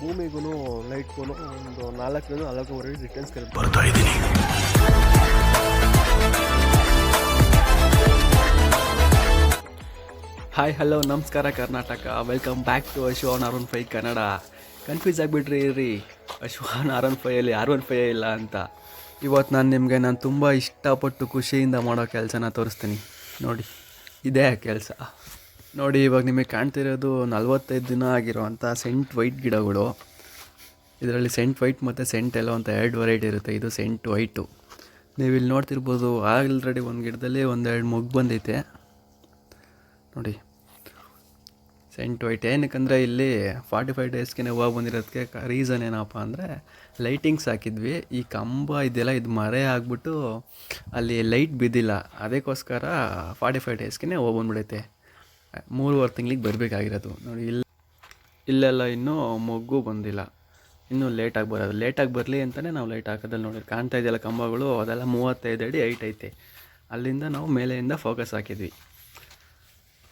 ಭೂಮಿಗೂ ಲೈಟ್ಗೂ ಒಂದು ನಾಲ್ಕರಿಂದ ನಾಲ್ಕೂವರೆ ಡಿಸ್ಟೆನ್ಸ್ ಬರ್ತಾ ಇದ್ದೀನಿ. ಹಾಯ್ ಹಲೋ ನಮಸ್ಕಾರ Karnataka. Welcome back to Ashwan R one five Kannada confuse ಆಗಿಬಿಟ್ರಿ ರೀ ಅಶ್ವಾನ್ ಆರ್ ಒನ್ ಫೈಯಲ್ಲಿ ಆರ್ ಒನ್ ಫೈ ಇಲ್ಲ ಅಂತ. ಇವತ್ತು ನಾನು ನಿಮಗೆ ನಾನು ತುಂಬ ಇಷ್ಟಪಟ್ಟು ಖುಷಿಯಿಂದ ಮಾಡೋ ಕೆಲಸನ ತೋರಿಸ್ತೀನಿ. ನೋಡಿ ಇದೇ ಆ ಕೆಲಸ. ನೋಡಿ, ಇವಾಗ ನಿಮಗೆ ಕಾಣ್ತಿರೋದು ನಲ್ವತ್ತೈದು ದಿನ ಆಗಿರೋವಂಥ ಸೆಂಟ್ ವೈಟ್ ಗಿಡಗಳು. ಇದರಲ್ಲಿ ಸೆಂಟ್ ವೈಟ್ ಮತ್ತು ಸೆಂಟ್ ಎಲ್ಲೋ ಅಂತ ಎರಡು ವೆರೈಟಿ ಇರುತ್ತೆ. ಇದು ಸೆಂಟ್ ವೈಟು. ನೀವು ಇಲ್ಲಿ ನೋಡ್ತಿರ್ಬೋದು, ಆಲ್ರೆಡಿ ಒಂದು ಗಿಡದಲ್ಲಿ ಒಂದೆರಡು ಮೊಗ್ಗು ಬಂದೈತೆ. ನೋಡಿ. Scent white. ಏನಕ್ಕಂದರೆ ಇಲ್ಲಿ ಫಾರ್ಟಿ ಫೈವ್ ಡೇಸ್ಗೆ ಹೂವು ಬಂದಿರೋದಕ್ಕೆ ರೀಸನ್ ಏನಪ್ಪ ಅಂದರೆ ಲೈಟಿಂಗ್ಸ್ ಹಾಕಿದ್ವಿ. ಈ ಕಂಬ ಇದೆಲ್ಲ, ಇದು ಮರೆ ಆಗಿಬಿಟ್ಟು ಅಲ್ಲಿ ಲೈಟ್ ಬಿದ್ದಿಲ್ಲ. ಅದಕ್ಕೋಸ್ಕರ ಫಾರ್ಟಿ ಫೈವ್ ಡೇಸ್ಗೆ ಹೂವು ಬಂದ್ಬಿಡೈತೆ. ಮೂರುವರೆ ತಿಂಗಳಿಗೆ ಬರಬೇಕಾಗಿರೋದು. ನೋಡಿ ಇಲ್ಲಿ ಇಲ್ಲೆಲ್ಲ ಇನ್ನೂ ಮೊಗ್ಗು ಬಂದಿಲ್ಲ. ಇನ್ನೂ ಲೇಟಾಗಿ ಬರೋದು. ಲೇಟಾಗಿ ಬರಲಿ ಅಂತಲೇ ನಾವು ಲೈಟ್ ಹಾಕೋದಲ್ಲಿ ನೋಡಿ ಕಾಣ್ತಾ ಇದೆಯಲ್ಲ ಕಂಬಗಳು, ಅದೆಲ್ಲ ಮೂವತ್ತೈದು ಅಡಿ ಹೈಟ್ ಐತೆ. ಅಲ್ಲಿಂದ ನಾವು ಮೇಲೆಯಿಂದ ಫೋಕಸ್ ಹಾಕಿದ್ವಿ.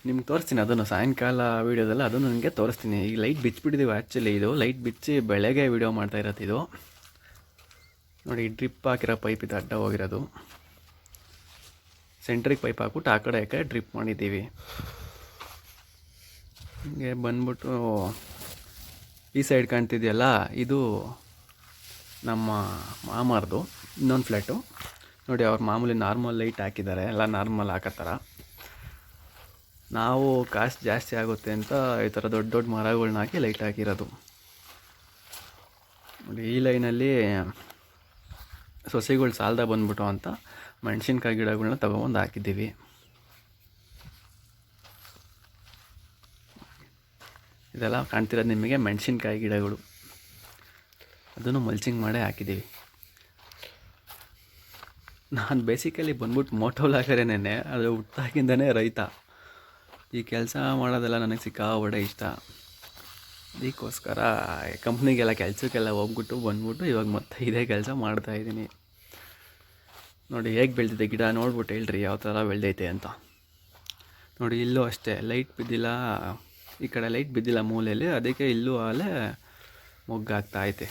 ನಿಮ್ಗೆ ತೋರಿಸ್ತೀನಿ ಅದನ್ನು. ಸಾಯಂಕಾಲ ವೀಡಿಯೋದಲ್ಲಿ ಅದನ್ನು ನನಗೆ ತೋರಿಸ್ತೀನಿ. ಈಗ ಲೈಟ್ ಬಿಚ್ಚಿಬಿಟ್ಟಿದ್ದೀವಿ ಆ್ಯಕ್ಚುಲಿ ಇದು. ಲೈಟ್ ಬಿಚ್ಚಿ ಬೆಳಗ್ಗೆ ವೀಡಿಯೋ ಮಾಡ್ತಾ ಇರೋದು ಇದು. ನೋಡಿ ಡ್ರಿಪ್ ಹಾಕಿರೋ ಪೈಪ್ ಇದು ಅಡ್ಡ ಹೋಗಿರೋದು. ಸೆಂಟ್ರಿಗೆ ಪೈಪ್ ಹಾಕ್ಬಿಟ್ಟು ಆ ಕಡೆ ಆ ಕಡೆ ಡ್ರಿಪ್ ಮಾಡಿದ್ದೀವಿ. ಹಿಂಗೆ ಬಂದ್ಬಿಟ್ಟು ಈ ಸೈಡ್ ಕಾಣ್ತಿದೆಯಲ್ಲ, ಇದು ನಮ್ಮ ಮಾಮಾರ್ದು, ಇನ್ನೊಂದು ಫ್ಲ್ಯಾಟು. ನೋಡಿ, ಅವ್ರು ಮಾಮೂಲಿ ನಾರ್ಮಲ್ ಲೈಟ್ ಹಾಕಿದ್ದಾರೆ, ಎಲ್ಲ ನಾರ್ಮಲ್ ಹಾಕೋ ಥರ. ನಾವು ಕಾಸ್ಟ್ ಜಾಸ್ತಿ ಆಗುತ್ತೆ ಅಂತ ಈ ಥರ ದೊಡ್ಡ ದೊಡ್ಡ ಮರಗಳನ್ನ ಹಾಕಿ ಲೈಟ್ ಹಾಕಿರೋದು. ನೋಡಿ, ಈ ಲೈನಲ್ಲಿ ಸೊಸೆಗಳು ಸಾಲದ ಬಂದ್ಬಿಟ್ಟು ಅಂತ, ಮೆಣಸಿನ್ಕಾಯಿ ಗಿಡಗಳನ್ನ ತೊಗೊಬಂದು ಹಾಕಿದ್ದೀವಿ. ಇದೆಲ್ಲ ಕಾಣ್ತಿರೋದು ನಿಮಗೆ ಮೆಣಸಿನ್ಕಾಯಿ ಗಿಡಗಳು. ಅದನ್ನು ಮಲ್ಚಿಂಗ್ ಮಾಡೇ ಹಾಕಿದ್ದೀವಿ. ನಾನು ಬೇಸಿಕಲಿ ಬಂದ್ಬಿಟ್ಟು ಮೋಟೋಲಾಗರೇನೆ ಅದು ಹುಟ್ಟಾಗಿಂದನೇ ರೈತ. ಈ ಕೆಲಸ ಮಾಡೋದೆಲ್ಲ ನನಗೆ ಸಿಕ್ಕಾಬಡೆ ಇಷ್ಟ. ಅದಕ್ಕೋಸ್ಕರ ಕಂಪ್ನಿಗೆಲ್ಲ ಕೆಲಸಕ್ಕೆಲ್ಲ ಹೋಗ್ಬಿಟ್ಟು ಬಂದ್ಬಿಟ್ಟು ಇವಾಗ ಮತ್ತೆ ಇದೇ ಕೆಲಸ ಮಾಡ್ತಾಯಿದ್ದೀನಿ ನೋಡಿ ಹೇಗೆ ಬೆಳೆದಿದೆ ಗಿಡ ನೋಡ್ಬಿಟ್ಟು ಹೇಳ್ರಿ ಯಾವ ಥರ ಬೆಳೆದೈತೆ ಅಂತ. ನೋಡಿ ಇಲ್ಲೂ ಅಷ್ಟೇ ಲೈಟ್ ಬಿದ್ದಿಲ್ಲ. ಈ ಕಡೆ ಲೈಟ್ ಬಿದ್ದಿಲ್ಲ ಮೂಲೆಯಲ್ಲಿ, ಅದಕ್ಕೆ ಇಲ್ಲೂ ಅಲ್ಲೇ ಮೊಗ್ಗಾಗ್ತಾ ಐತೆ.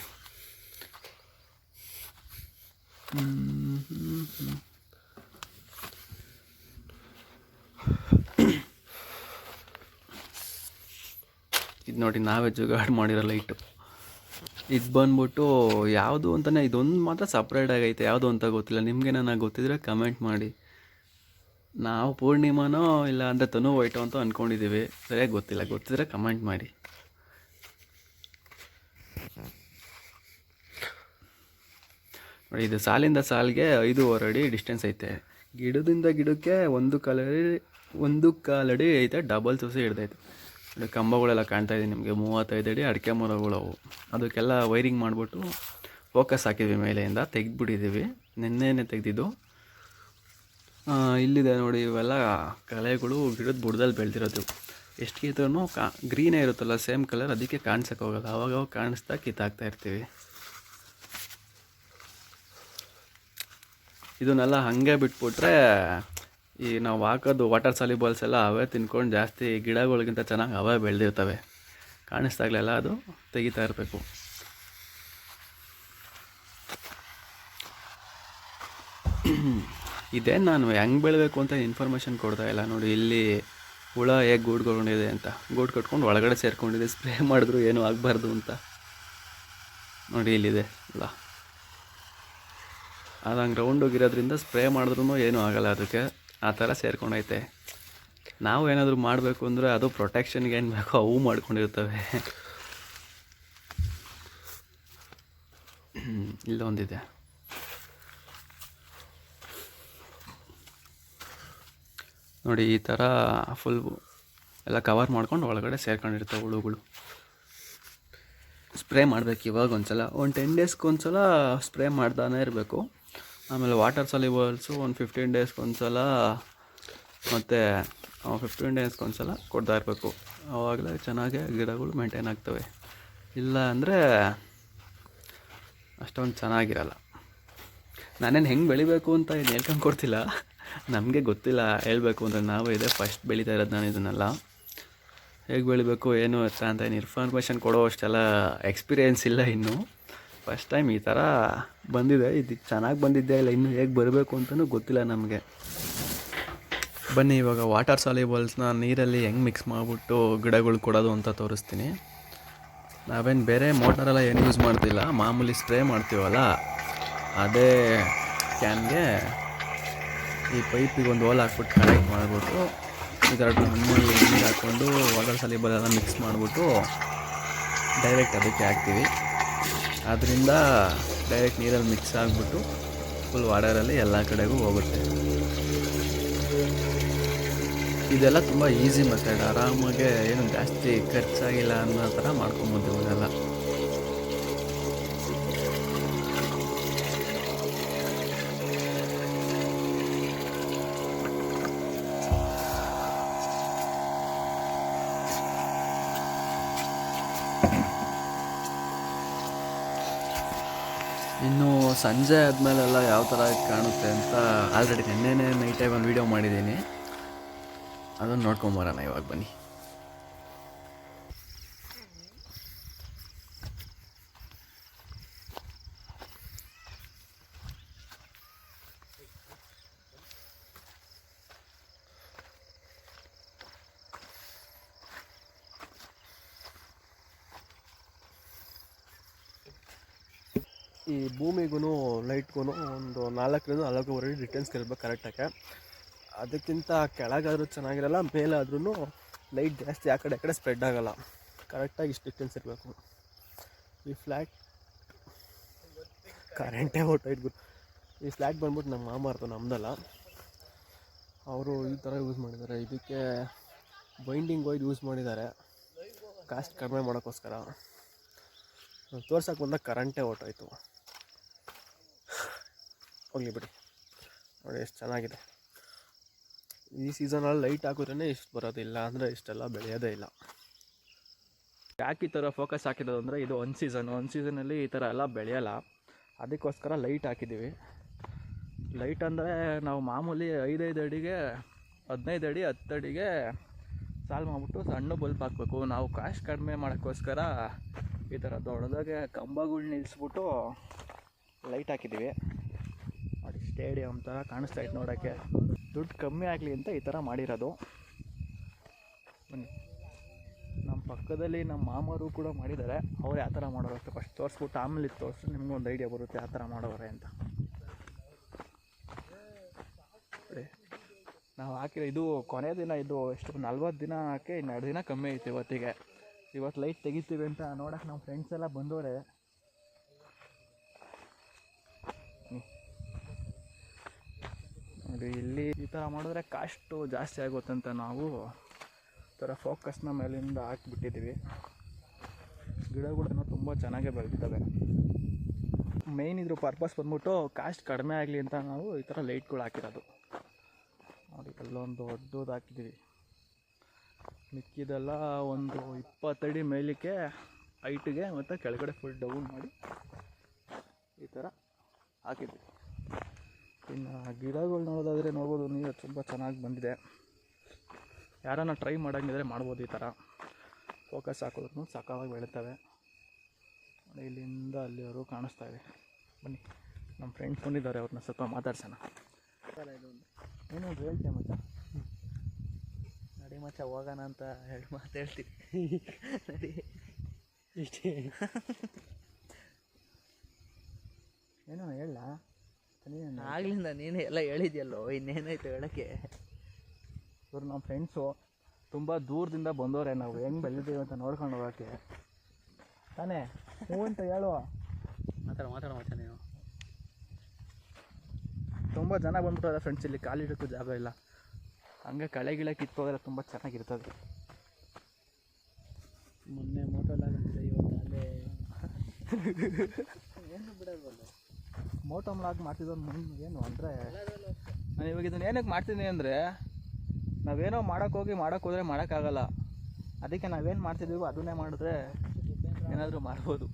ಇದು ನೋಡಿ, ನಾವೇ ಜುಗಾಡ್ ಮಾಡಿರೋ ಲೈಟು ಇದು ಬಂದ್ಬಿಟ್ಟು ಯಾವುದು ಅಂತಲೇ ಇದೊಂದು ಮಾತ್ರ ಸಪ್ರೇಟ್ ಆಗೈತೆ. ಯಾವುದು ಅಂತ ಗೊತ್ತಿಲ್ಲ. ನಿಮಗೆ ನಾನು ಗೊತ್ತಿದ್ರೆ ಕಮೆಂಟ್ ಮಾಡಿ. ನಾವು ಪೂರ್ಣಿಮಾನೋ ಇಲ್ಲ ಅಂದರೆ ತನು ವೈಟೋ ಅಂತ ಅಂದ್ಕೊಂಡಿದ್ದೀವಿ ಸರಿಯಾಗಿ ಗೊತ್ತಿಲ್ಲ. ಗೊತ್ತಿದ್ರೆ ಕಮೆಂಟ್ ಮಾಡಿ. ನೋಡಿ, ಇದು ಸಾಲಿಂದ ಸಾಲಿಗೆ ಐದೂವರೆ ಅಡಿ ಡಿಸ್ಟೆನ್ಸ್ ಐತೆ. ಗಿಡದಿಂದ ಗಿಡಕ್ಕೆ ಒಂದು ಕಾಲಡಿ ಒಂದು ಕಾಲಡಿ ಐತೆ. ಡಬಲ್ ಸೊಸೆ ಹಿಡ್ದೈತೆ. ನೋಡಿ, ಕಂಬಗಳೆಲ್ಲ ಕಾಣ್ತಾ ಇದೆ ನಿಮಗೆ. ಮೂವತ್ತೈದು ಅಡಿ ಅಡಿಕೆ ಮರಗಳು ಅವು. ಅದಕ್ಕೆಲ್ಲ ವೈರಿಂಗ್ ಮಾಡಿಬಿಟ್ಟು ಫೋಕಸ್ ಹಾಕಿದ್ವಿ ಮೇಲೆಯಿಂದ. ತೆಗೆದ್ಬಿಟ್ಟಿದ್ದೀವಿ. ನಿನ್ನೆನೇ ತೆಗೆದಿದ್ದು ಇಲ್ಲಿದೆ ನೋಡಿ, ಇವೆಲ್ಲ ಕಳೆಗಳು ಗಿಡದ ಬುಡದಲ್ಲಿ ಬೆಳೆದಿರೋದು. ಎಷ್ಟು ಕಿತ್ತರೂ ಕಾ ಗ್ರೀನೇ ಇರುತ್ತಲ್ಲ ಸೇಮ್ ಕಲರ್ ಅದಕ್ಕೆ ಕಾಣಿಸೋಕೆ ಹೋಗಲ್ಲ. ಅವಾಗ ಕಾಣಿಸ್ತಾ ಕಿತ್ತಾಕ್ತಾ ಇರ್ತೀವಿ. ಇದನ್ನೆಲ್ಲ ಹಾಗೆ ಬಿಟ್ಬಿಟ್ರೆ, ಈ ನಾವು ಹಾಕೋದು ವಾಟರ್ ಸಾಲಿಬಾಲ್ಸ್ ಎಲ್ಲ ಅವೇ ತಿನ್ಕೊಂಡು ಜಾಸ್ತಿ ಗಿಡಗಳಿಗಿಂತ ಚೆನ್ನಾಗಿ ಅವೇ ಬೆಳೆದಿರ್ತವೆ. ಕಾಣಿಸ್ದಾಗಲೆಲ್ಲ ಅದು, ತೆಗಿತಾ ಇರಬೇಕು. ಇದೇ, ನಾನು ಹೆಂಗೆ ಬೆಳಬೇಕು ಅಂತ ಇನ್ಫಾರ್ಮೇಷನ್ ಕೊಡ್ತಾ ಇಲ್ಲ. ನೋಡಿ, ಇಲ್ಲಿ ಹುಳ ಹೇಗೆ ಗೂಡ್ಕೊಂಡಿದೆ ಅಂತ. ಗೂಡು ಕಟ್ಕೊಂಡು ಒಳಗಡೆ ಸೇರ್ಕೊಂಡಿದೆ ಸ್ಪ್ರೇ ಮಾಡಿದ್ರು ಏನೂ ಆಗಬಾರ್ದು ಅಂತ. ನೋಡಿ, ಇಲ್ಲಿದೆ. ಅಲ್ಲ. ಅದು ಹಂಗೆ ರೌಂಡ್ ಹೋಗಿರೋದ್ರಿಂದ ಸ್ಪ್ರೇ ಮಾಡಿದ್ರೂ ಏನೂ ಆಗಲ್ಲ ಅದಕ್ಕೆ. ಆ ಥರ ಸೇರ್ಕೊಂಡೈತೆ. ನಾವು ಏನಾದರೂ ಮಾಡಬೇಕು ಅಂದರೆ ಅದು ಪ್ರೊಟೆಕ್ಷನ್ಗೆ ಏನು ಬೇಕೋ ಅವು ಮಾಡ್ಕೊಂಡಿರ್ತವೆ. ಇಲ್ಲೊಂದಿದೆ. ನೋಡಿ, ಈ ಥರ ಫುಲ್ ಎಲ್ಲ ಕವರ್ ಮಾಡ್ಕೊಂಡು ಒಳಗಡೆ ಸೇರ್ಕೊಂಡಿರ್ತವೆ ಹುಳುಗಳು. ಸ್ಪ್ರೇ ಮಾಡಬೇಕು ಇವಾಗ ಒಂದ್ಸಲ. ಒಂದು ಟೆನ್ ಡೇಸ್ಗೆ ಒಂದ್ಸಲ ಸ್ಪ್ರೇ ಮಾಡ್ತಾನೆ ಇರಬೇಕು. ಆಮೇಲೆ ವಾಟರ್ ಸಲಿವಲ್ಸು ಒಂದು ಫಿಫ್ಟೀನ್ ಡೇಸ್ಗೆ ಒಂದ್ಸಲ ಮತ್ತು ಫಿಫ್ಟೀನ್ ಡೇಸ್ಗೆ ಒಂದ್ಸಲ ಕೊಡ್ತಾ ಇರಬೇಕು. ಆವಾಗಲೇ ಚೆನ್ನಾಗಿ ಗಿಡಗಳು ಮೇಂಟೈನ್ ಆಗ್ತವೆ. ಇಲ್ಲ ಅಂದರೆ ಅಷ್ಟೊಂದು ಚೆನ್ನಾಗಿರಲ್ಲ. ನಾನೇನು ಹೆಂಗೆ ಬೆಳಿಬೇಕು ಅಂತ ಏನು ಹೇಳ್ಕೊಂಡು ಕೊಡ್ತಿಲ್ಲ. ನಮಗೆ ಗೊತ್ತಿಲ್ಲ ಹೇಳಬೇಕು ಅಂದರೆ ನಾವು ಇದೆ ಫಸ್ಟ್ ಬೆಳೀತಾ ಇರೋದು ನಾನು ಇದನ್ನೆಲ್ಲ. ಹೇಗೆ ಬೆಳಿಬೇಕು, ಏನು ಅಂತ ಅಂತ ಏನು ಇನ್ಫಾರ್ಮೇಷನ್ ಕೊಡೋ ಅಷ್ಟೆಲ್ಲ ಎಕ್ಸ್ಪೀರಿಯೆನ್ಸ್ ಇಲ್ಲ ಇನ್ನು. ಫಸ್ಟ್ ಟೈಮ್ ಈ ಥರ ಬಂದಿದೆ. ಇದು ಚೆನ್ನಾಗಿ ಬಂದಿದ್ದೇ ಇಲ್ಲ, ಇನ್ನು ಹೇಗೆ ಬರಬೇಕು ಅಂತಲೂ ಗೊತ್ತಿಲ್ಲ ನಮಗೆ. ಬನ್ನಿ, ಇವಾಗ ವಾಟರ್ ಸಾಲಿಬಲ್ಸ್ನ ನೀರಲ್ಲಿ ಹೆಂಗೆ ಮಿಕ್ಸ್ ಮಾಡಿಬಿಟ್ಟು ಗಿಡಗಳು ಕೊಡೋದು ಅಂತ ತೋರಿಸ್ತೀನಿ. ನಾವೇನು ಬೇರೆ ಮೋಟರೆಲ್ಲ ಏನು ಯೂಸ್ ಮಾಡ್ತಿಲ್ಲ, ಮಾಮೂಲಿ ಸ್ಪ್ರೇ ಮಾಡ್ತೀವಲ್ಲ? ಅದೇ ಕ್ಯಾನ್ಗೆ ಈ ಪೈಪಿಗೆ ಒಂದು ಹೋಲ್ ಹಾಕ್ಬಿಟ್ಟು ಕನೆಕ್ಟ್ ಮಾಡಿಬಿಟ್ಟು ಇದರ ಡ್ರಮ್ಮಲ್ಲಿ ನೀರು ಹಾಕ್ಕೊಂಡು ವಾಟರ್ ಸಲೀಬಲ್ ಎಲ್ಲ ಮಿಕ್ಸ್ ಮಾಡಿಬಿಟ್ಟು ಡೈರೆಕ್ಟ್ ಅದಕ್ಕೆ ಹಾಕ್ತೀವಿ. ಅದರಿಂದ ಡೈರೆಕ್ಟ್ ನೀರಲ್ಲಿ ಮಿಕ್ಸ್ ಆಗಿಬಿಟ್ಟು ಫುಲ್ ವಾಟರಲ್ಲಿ ಎಲ್ಲ ಕಡೆಗೂ ಹೋಗುತ್ತೆ. ಇದೆಲ್ಲ ತುಂಬ ಈಸಿ ಮೆಥಡ್ ಆರಾಮಾಗೆ ಏನು ಜಾಸ್ತಿ ಖರ್ಚಾಗಿಲ್ಲ ಅನ್ನೋ ಥರ ಮಾಡ್ಕೊಬೋದು ಇವನ್ನೆಲ್ಲ ಇನ್ನು ಸಂಜೆ ಆದಮೇಲೆಲ್ಲ ಯಾವ ಥರ ಕಾಣುತ್ತೆ ಅಂತ ಆಲ್ರೆಡಿ ನಿನ್ನೆನೇ ನೈಟ್ ಒಂದು ವೀಡಿಯೋ ಮಾಡಿದ್ದೀನಿ. ಅದನ್ನು ನೋಡ್ಕೊಂಬರೋಣ ಇವಾಗ ಬನ್ನಿ ಈ ಭೂಮಿಗೂ ಲೈಟ್ಗೂ ಒಂದು ನಾಲ್ಕರಿಂದ ನಾಲ್ಕೂವರೆ ರಿಟರ್ನ್ಸ್ ಇರಬೇಕು ಕರೆಕ್ಟಾಗಿ ಅದಕ್ಕಿಂತ ಕೆಳಗಾದರೂ ಚೆನ್ನಾಗಿರಲ್ಲ ಮೇಲಾದ್ರೂ ಲೈಟ್ ಜಾಸ್ತಿ ಆ ಕಡೆ ಆ ಕಡೆ ಸ್ಪ್ರೆಡ್ ಆಗೋಲ್ಲ. ಕರೆಕ್ಟಾಗಿ ಇಷ್ಟು ಡಿಸ್ಟೆನ್ಸ್ ಇರಬೇಕು. ಈ ಫ್ಲ್ಯಾಟ್ ಕರೆಂಟೇ ಗುರು ಈ ಫ್ಲ್ಯಾಟ್ ಬಂದ್ಬಿಟ್ಟು ನಮ್ಮ ಮಾಮಾರ್ದು ನಮ್ದಲ್ಲ. ಅವರು ಈ ಥರ ಯೂಸ್ ಮಾಡಿದ್ದಾರೆ. ಇದಕ್ಕೆ ಬೈಂಡಿಂಗ್ ಒಯ್ದು ಯೂಸ್ ಮಾಡಿದ್ದಾರೆ. ಕಾಸ್ಟ್ ಕಡಿಮೆ ಮಾಡೋಕ್ಕೋಸ್ಕರ. ತೋರ್ಸಕ್ಕೆ ಬಂದಾಗ ಕರೆಂಟೇ ಹೊರ್ಟೋಯ್ತು ಹೋಗ್ಲಿ ಬಿಡಿ. ನೋಡಿ ಎಷ್ಟು ಚೆನ್ನಾಗಿದೆ. ಈ ಸೀಸನಲ್ಲಿ ಲೈಟ್ ಹಾಕಿದ್ರೇ ಇಷ್ಟು ಬರೋದಿಲ್ಲ, ಅಂದರೆ ಇಷ್ಟೆಲ್ಲ ಬೆಳೆಯೋದೇ ಇಲ್ಲ. ಯಾಕೆ ಈ ಥರ ಫೋಕಸ್ ಹಾಕಿರೋದು ಅಂದರೆ ಇದು ಒಂದು ಸೀಸನ್ ಒಂದು ಸೀಸನಲ್ಲಿ ಈ ಥರ ಎಲ್ಲ ಬೆಳೆಯಲ್ಲ. ಅದಕ್ಕೋಸ್ಕರ ಲೈಟ್ ಹಾಕಿದ್ದೀವಿ ಲೈಟ್ ಅಂದರೆ ನಾವು ಮಾಮೂಲಿ ಐದೈದು ಅಡಿಗೆ, ಹದಿನೈದು ಅಡಿ, ಹತ್ತು ಅಡಿಗೆ ಸಾಲ್ವ್ ಮಾಡಿಬಿಟ್ಟು ಸಣ್ಣ ಬಲ್ಪ್ ಹಾಕಬೇಕು. ನಾವು ಕಾಸ್ಟ್ ಕಡಿಮೆ ಮಾಡೋಕ್ಕೋಸ್ಕರ ಈ ಥರ ದೊಡ್ಡದಾಗೆ ಕಂಬಗಳು ನಿಲ್ಲಿಸ್ಬಿಟ್ಟು ಲೈಟ್ ಹಾಕಿದ್ದೀವಿ ಸ್ಟೇಡಿಯಂ ಥರ ಕಾಣಿಸ್ತಾ ಇತ್ತು ನೋಡೋಕ್ಕೆ. ದುಡ್ಡು ಕಮ್ಮಿ ಆಗಲಿ ಅಂತ ಈ ಥರ ಮಾಡಿರೋದು. ಬನ್ನಿ. ನಮ್ಮ ಪಕ್ಕದಲ್ಲಿ ನಮ್ಮ ಮಾಮರು ಕೂಡ ಮಾಡಿದ್ದಾರೆ. ಅವ್ರು ಯಾವ ಥರ ಮಾಡೋರು ಅಂತ ಫಸ್ಟ್ ತೋರಿಸ್ಬಿಟ್ಟು ಆಮೇಲೆ ಇದು ತೋರಿಸಿ ನಿಮ್ಗೆ ಒಂದು ಐಡಿಯಾ ಬರುತ್ತೆ ಯಾವ ಥರ ಮಾಡೋರೆ ಅಂತ. ನಾವು ಹಾಕಿರೋ ಇದು ಕೊನೆ ದಿನ, ಇದು ಎಷ್ಟು, ನಲ್ವತ್ತು ದಿನ ಹಾಕಿ ಇನ್ನೆರಡು ದಿನ ಕಮ್ಮಿ ಐತೆ ಇವತ್ತಿಗೆ. ಇವತ್ತು ಲೈಟ್ ತೆಗಿತೀವಿ ಅಂತ ನೋಡೋಕೆ ನಮ್ಮ ಫ್ರೆಂಡ್ಸ್ ಎಲ್ಲ ಬಂದವರೆ. ನೋಡಿ, ಇಲ್ಲಿ ಈ ಥರ ಮಾಡಿದ್ರೆ ಕಾಸ್ಟು ಜಾಸ್ತಿ ಆಗುತ್ತೆ ಅಂತ ನಾವು ಈ ಥರ ಫೋಕಸ್ನ ಮೇಲಿಂದ ಹಾಕ್ಬಿಟ್ಟಿದ್ದೀವಿ. ಗಿಡಗಳನ್ನ ತುಂಬ ಚೆನ್ನಾಗೇ ಬೆಳೀತವೆ ಮೇಯ್ನ್ ಇದ್ರ ಪರ್ಪಸ್ ಬಂದ್ಬಿಟ್ಟು ಕಾಸ್ಟ್ ಕಡಿಮೆ ಆಗಲಿ ಅಂತ ನಾವು ಈ ಥರ ಲೈಟ್ಗಳು ಹಾಕಿರೋದು. ನೋಡಿ ಅಲ್ಲೊಂದು ದೊಡ್ಡದು ಹಾಕಿದ್ದೀವಿ. ಮಿಕ್ಕಿದೆಲ್ಲ ಒಂದು ಇಪ್ಪತ್ತಡಿ ಮೇಲಕ್ಕೆ ಹೈಟಿಗೆ ಮತ್ತು ಕೆಳಗಡೆ ಫುಲ್ ಡೌನ್ ಮಾಡಿ ಈ ಥರ ಹಾಕಿದ್ವಿ ಇನ್ನು ಗಿಡಗಳು ನೋಡೋದಾದರೆ ನೋಡ್ಬೋದು ನೀರು ತುಂಬ ಚೆನ್ನಾಗಿ ಬಂದಿದೆ. ಯಾರನ್ನ ಟ್ರೈ ಮಾಡೋಂಗಿದ್ರೆ ಮಾಡ್ಬೋದು ಈ ಥರ ಫೋಕಸ್ ಹಾಕೋದ್ರೂ ಸಕಾಲಾಗಿ ಬೆಳೀತವೆ. ಇಲ್ಲಿಂದ ಅಲ್ಲಿವರು ಕಾಣಿಸ್ತಾ ಇದೆ. ಬನ್ನಿ ನಮ್ಮ ಫ್ರೆಂಡ್ಸ್ ಬಂದಿದ್ದಾರೆ ಅವ್ರನ್ನ ಸ್ವಲ್ಪ ಮಾತಾಡ್ಸೋಣ. ಏನು ಹೇಳ್ತೀಯ ಮಚ್ಚ? ನಡಿ ಮಚ್ಚ ಹೋಗೋಣ ಅಂತ ಹೇಳಿ ಮಾತು ಹೇಳ್ತೀವಿ ನಡಿ. ಇಷ್ಟೇ. ಏನೋ ಹೇಳ ಆಗ್ಲಿಂದ ನೀನು ಎಲ್ಲ ಹೇಳಿದ್ಯಲ್ಲೋ ಇನ್ನೇನಾಯ್ತು ಹೇಳಕ್ಕೆ? ಇವ್ರು ನಮ್ಮ ಫ್ರೆಂಡ್ಸು ತುಂಬ ದೂರದಿಂದ ಬಂದವರೆ ನಾವು. ಹೆಂಗೆ ಬೆಳೆದಿದ್ದೀವಿ ಅಂತ ನೋಡ್ಕೊಂಡು ಹೋಗೋಕ್ಕೆ. ತಾನೇ ಹ್ಞೂ ಅಂತ ಹೇಳು. ಮಾತಾಡ ಮಾತಾಡ ಮಾತಾ ನೀವು ತುಂಬ ಜನ ಬಂದ್ಬಿಟ್ಟವ್ರೆ ಫ್ರೆಂಡ್ಸ್ ಇಲ್ಲಿ ಕಾಲಿಡೋಕ್ಕೂ ಜಾಗ ಇಲ್ಲ. ಹಂಗೆ ಕಳೆ ಗಿಳೆ ಕಿತ್ತೋದ್ರೆ ತುಂಬ ಚೆನ್ನಾಗಿರ್ತದೆ. ಮೊನ್ನೆ ಮೋಟೋಲಾಗಂತಿದೆ ಇವತ್ತು ಅಲ್ಲೇ ಮೋಟಮ್ಲಾಗಿ ಮಾಡ್ತಿದ್ದು ಮುಂದೆ ಏನು ಅಂದರೆ, ನಾನು ಇವಾಗ ಇದನ್ನ ಏನಕ್ಕೆ ಮಾಡ್ತೀನಿ ಅಂದರೆ, ನಾವೇನೋ ಮಾಡೋಕ್ಕೋಗಿ ಮಾಡೋಕ್ಕೆ ಹೋದರೆ ಮಾಡೋಕ್ಕಾಗಲ್ಲ ಅದಕ್ಕೆ ನಾವೇನು ಮಾಡ್ತಿದ್ದೀವೋ ಅದನ್ನೇ ಮಾಡಿದ್ರೆ ಏನಾದರೂ ಮಾಡ್ಬೋದು.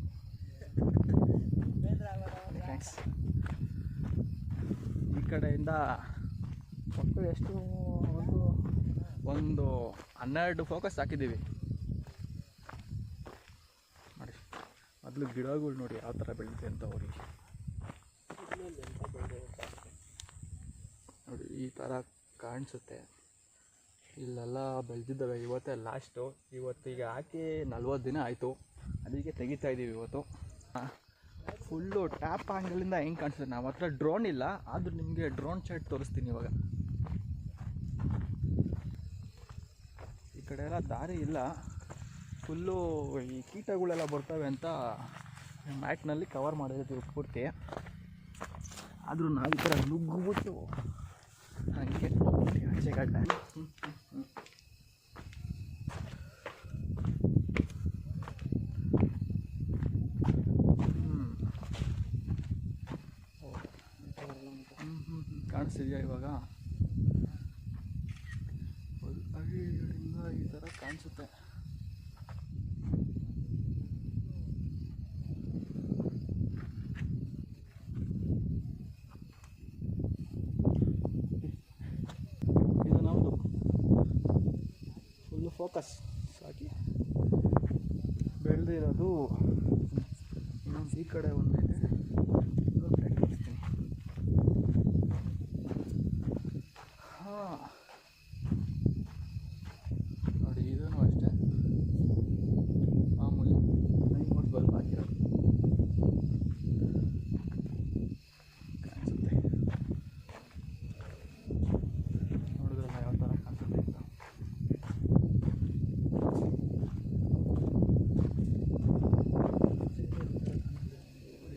ಥ್ಯಾಂಕ್ಸ್ ಈ ಕಡೆಯಿಂದ ಒಟ್ಟು ಎಷ್ಟು, ಒಂದು ಒಂದು ಹನ್ನೆರಡು ಫೋಕಸ್ ಹಾಕಿದ್ದೀವಿ. ನೋಡಿ, ಮೊದಲು ಗಿಡಗಳು ನೋಡಿ ಯಾವ ಥರ ಬೆಳೀತೀವಿ ಅಂತ ಅವ್ರಿಗೆ ನೋಡಿ, ಈ ಥರ ಕಾಣಿಸುತ್ತೆ. ಇಲ್ಲೆಲ್ಲ ಬೆಳೆದಿದ್ದಾವೆ ಇವತ್ತೇ ಲಾಸ್ಟು ಇವತ್ತಿಗೆ ಹಾಕಿ ನಲ್ವತ್ತು ದಿನ ಆಯಿತು. ಅದಕ್ಕೆ ತೆಗಿತಾ ಇದ್ದೀವಿ ಇವತ್ತು. ಫುಲ್ಲು ಟ್ಯಾಪ್ ಆ್ಯಂಗಲಿಂದ ಹೆಂಗೆ ಕಾಣಿಸುತ್ತೆ? ನಮ್ಮ ಹತ್ರ ಡ್ರೋನ್ ಇಲ್ಲ, ಆದರೂ ನಿಮಗೆ ಡ್ರೋನ್ ಶರ್ಟ್ ತೋರಿಸ್ತೀನಿ ಇವಾಗ. ಈ ಕಡೆ ಎಲ್ಲ ದಾರಿ ಇಲ್ಲ. ಫುಲ್ಲು ಈ ಕೀಟಗಳೆಲ್ಲ ಬರ್ತವೆ ಅಂತ ಮ್ಯಾಟ್ನಲ್ಲಿ ಕವರ್ ಮಾಡಿರ್ತೀವಿ ಪೂರ್ತಿ. ಆದರೂ ನಾವು ಈ ಥರ ನುಗ್ಗುಬಿಟ್ಟು ಹಾಗೆ ಹೋಗ್ಬಿಟ್ಟು ಆಚೆ ಗಡ್ಡ ಕಾಣಿಸ್ತಿದೆಯಾ ಇವಾಗ ಒಂದು ಅಡಿಗಳಿಂದ ಈ ಥರ ಕಾಣಿಸುತ್ತೆ ಇದು ನಮ್ಮದು ಫುಲ್ಲು ಫೋಕಸ್ ಹಾಕಿ ಬೆಳೆದಿರೋದು ಈ ಕಡೆ ಒಂದಿದೆ ಇದೊಂದು ಕಡೆ ತೋರಿಸ್ತೀನಿ ಹಾಂ ನೋಡಿ ಇದೂ ಅಷ್ಟೇ ಮಾಮೂಲಿ ನೈನ್ ಬಲ್ಬ್ ಹಾಕಿರೋದು ಕಾಣಿಸುತ್ತೆ ನೋಡಿದ್ರಲ್ಲ ಯಾವ ಥರ ಕಾಣಿಸುತ್ತೆ ಅಂತ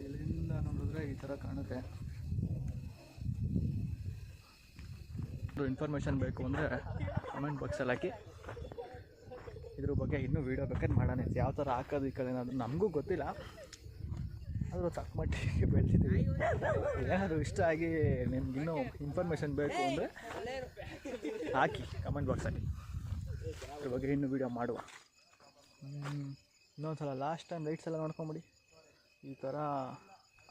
ಇಲ್ಲಿಂದ ನೋಡಿದ್ರೆ ಈ ಥರ ಕಾಣುತ್ತೆ ಇನ್ಫಾರ್ಮೇಷನ್ ಬೇಕು ಅಂದರೆ ಕಮೆಂಟ್ ಬಾಕ್ಸಲ್ಲಿ ಹಾಕಿ. ಇದ್ರ ಬಗ್ಗೆ ಇನ್ನೂ ವೀಡಿಯೋ ಬೇಕಾದ್ರೆ ಮಾಡೋಣ ಯಾವ ಥರ ಹಾಕೋದು ಈ ಕಡೆ ಏನಾದರೂ ನಮಗೂ ಗೊತ್ತಿಲ್ಲ. ಆದರೂ ತಕ್ಕ ಮಟ್ಟಿಗೆ ಬೆಳೆಸಿದ್ದೀವಿ ಏನಾದರೂ ಇಷ್ಟ ಆಗಿ ನಿಮ್ಗೆ ಇನ್ನೂ ಇನ್ಫಾರ್ಮೇಷನ್ ಬೇಕು ಅಂದರೆ ಹಾಕಿ ಕಮೆಂಟ್ ಬಾಕ್ಸಲ್ಲಿ ಇದ್ರ ಬಗ್ಗೆ ಇನ್ನೂ ವೀಡಿಯೋ ಮಾಡುವ. ಇನ್ನೊಂದು ಸಲ ಲಾಸ್ಟ್ ಟೈಮ್ ಲೈಟ್ಸ್ ಎಲ್ಲ ನೋಡ್ಕೊಂಬಿಡಿ. ಈ ಥರ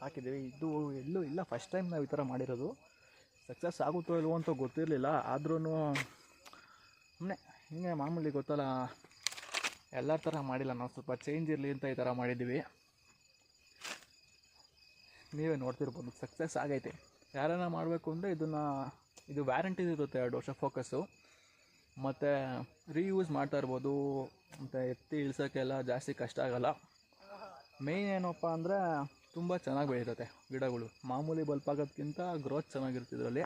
ಹಾಕಿದ್ದೀವಿ. ಇದು ಎಲ್ಲೂ ಇಲ್ಲ. ಫಸ್ಟ್ ಟೈಮ್ ನಾವು ಈ ಥರ ಮಾಡಿರೋದು. ಸಕ್ಸಸ್ ಆಗುತ್ತೋ ಇಲ್ವೋ ಅಂತ ಗೊತ್ತಿರಲಿಲ್ಲ ಆದ್ರೂ ಸುಮ್ಮನೆ ಹಿಂಗೆ ಮಾಮೂಲಿ ಗೊತ್ತಲ್ಲ, ಎಲ್ಲ ಥರ ಮಾಡಿಲ್ಲ ನಾವು. ಸ್ವಲ್ಪ ಚೇಂಜ್ ಇರಲಿ ಅಂತ ಈ ಥರ ಮಾಡಿದ್ದೀವಿ. ನೀವೇ ನೋಡ್ತಿರ್ಬೋದು ಸಕ್ಸಸ್ ಆಗೈತೆ. ಯಾರನ್ನ ಮಾಡಬೇಕು ಅಂದರೆ ಇದನ್ನು, ಇದು ವ್ಯಾರಂಟಿ ಇರುತ್ತೆ ಎರಡು ವರ್ಷ ಫೋಕಸ್ಸು ಮತ್ತು ರೀಯೂಸ್ ಮಾಡ್ತಾ ಇರ್ಬೋದು, ಮತ್ತು ಎತ್ತಿ ಇಳಿಸೋಕ್ಕೆಲ್ಲ ಜಾಸ್ತಿ ಕಷ್ಟ ಆಗೋಲ್ಲ. ಮೇಯ್ನ್ ಏನಪ್ಪ ಅಂದರೆ ತುಂಬ ಚೆನ್ನಾಗಿ ಬೆಳೀತದೆ ಗಿಡಗಳು. ಮಾಮೂಲಿ ಬಲ್ಪ್ ಆಗೋದ್ಕಿಂತ ಗ್ರೋತ್ ಚೆನ್ನಾಗಿರುತ್ತೆ ಇದರಲ್ಲಿ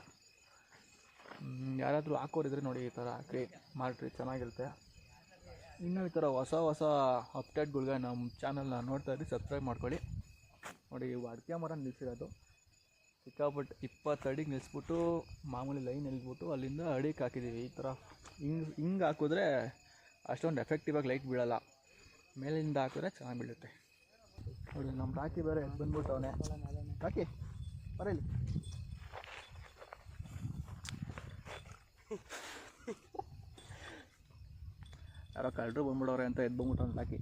ಯಾರಾದರೂ ಹಾಕೋರಿದ್ರೆ ನೋಡಿ ಈ ಥರ ಹಾಕಿ ಮಾಡಿರಿ, ಚೆನ್ನಾಗಿರುತ್ತೆ. ಇನ್ನೂ ಈ ಥರ ಹೊಸ ಹೊಸ ಅಪ್ಡೇಟ್ಗಳ್ಗೆ ನಮ್ಮ ಚಾನಲ್ನ ನೋಡ್ತಾ ಇದ್ರಿ ಸಬ್ಸ್ಕ್ರೈಬ್ ಮಾಡ್ಕೊಳ್ಳಿ. ನೋಡಿ ಇವು ಅಡಿಕೆ ಮರ ನಿಲ್ಸಿರೋದು. ಸಿಕ್ಕಾಪಟ್ಟು ಇಪ್ಪತ್ತು ಅಡಿಗೆ ನಿಲ್ಲಿಸ್ಬಿಟ್ಟು ಮಾಮೂಲಿ ಲೈನ್ ನಿಲ್ಸ್ಬಿಟ್ಟು ಅಲ್ಲಿಂದ ಅಡಿಗೆ ಹಾಕಿದ್ದೀವಿ ಈ ಥರ ಹಿಂಗೆ ಹಿಂಗೆ ಹಾಕಿದ್ರೆ ಅಷ್ಟೊಂದು ಎಫೆಕ್ಟಿವಾಗಿ ಲೈಟ್ ಬೀಳಲ್ಲ. ಮೇಲಿಂದ ಹಾಕಿದ್ರೆ ಚೆನ್ನಾಗಿ ಬೀಳುತ್ತೆ. ನೋಡಿ ನಮ್ಮ ರಾಕಿ ಬೇರೆ ಬಂದ್ಬಿಟ್ಟವನೆ ರಾಕಿ ಬರಲಿ ಯಾರೋ ಕಳ್ಳರು ಬಂದ್ಬಿಡೋರೆ ಅಂತ ಎದ್ದು ಬಂದ್ಬಿಟ್ಟವ್ನು ರಾಕಿ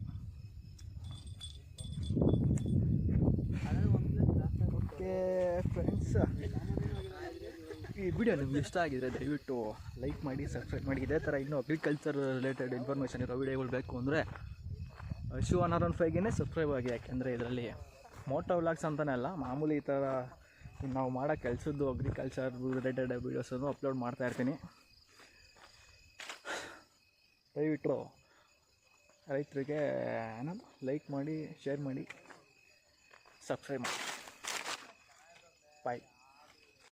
ಓಕೆ ಫ್ರೆಂಡ್ಸ್ ಈ ವಿಡಿಯೋ ನಿಮ್ಗೆ ಇಷ್ಟ ಆಗಿದ್ರೆ ದಯವಿಟ್ಟು ಲೈಕ್ ಮಾಡಿ ಸಬ್ಸ್ಕ್ರೈಬ್ ಮಾಡಿ. ಇದೇ ಥರ ಇನ್ನೂ ಅಗ್ರಿಕಲ್ಚರ್ ರಿಲೇಟೆಡ್ ಇನ್ಫಾರ್ಮೇಷನ್ ಇರೋ ವಿಡಿಯೋಗಳು ಬೇಕು ಅಂದರೆ ಶಿವ ಒನ್ ಒನ್ ಫೈವ್ಗೆ ಸಬ್ಸ್ಕ್ರೈಬ್ ಆಗಿ, ಯಾಕೆಂದರೆ ಇದರಲ್ಲಿ ಮೋಟೋ ವ್ಲಾಗ್ಸ್ ಅಂತಲೇ ಅಲ್ಲ, ಮಾಮೂಲಿ ಈ ಥರ ನಾವು ಮಾಡೋ ಕೆಲಸದ್ದು ಅಗ್ರಿಕಲ್ಚರ್ ರಿಲೇಟೆಡ್ ವೀಡಿಯೋಸನ್ನು ಅಪ್ಲೋಡ್ ಮಾಡ್ತಾ ಇರ್ತೀನಿ. ದಯವಿಟ್ಟು ರೈತರಿಗೆ ಏನದು ಲೈಕ್ ಮಾಡಿ ಶೇರ್ ಮಾಡಿ ಸಬ್ಸ್ಕ್ರೈಬ್ ಮಾಡಿ. ಬಾಯ್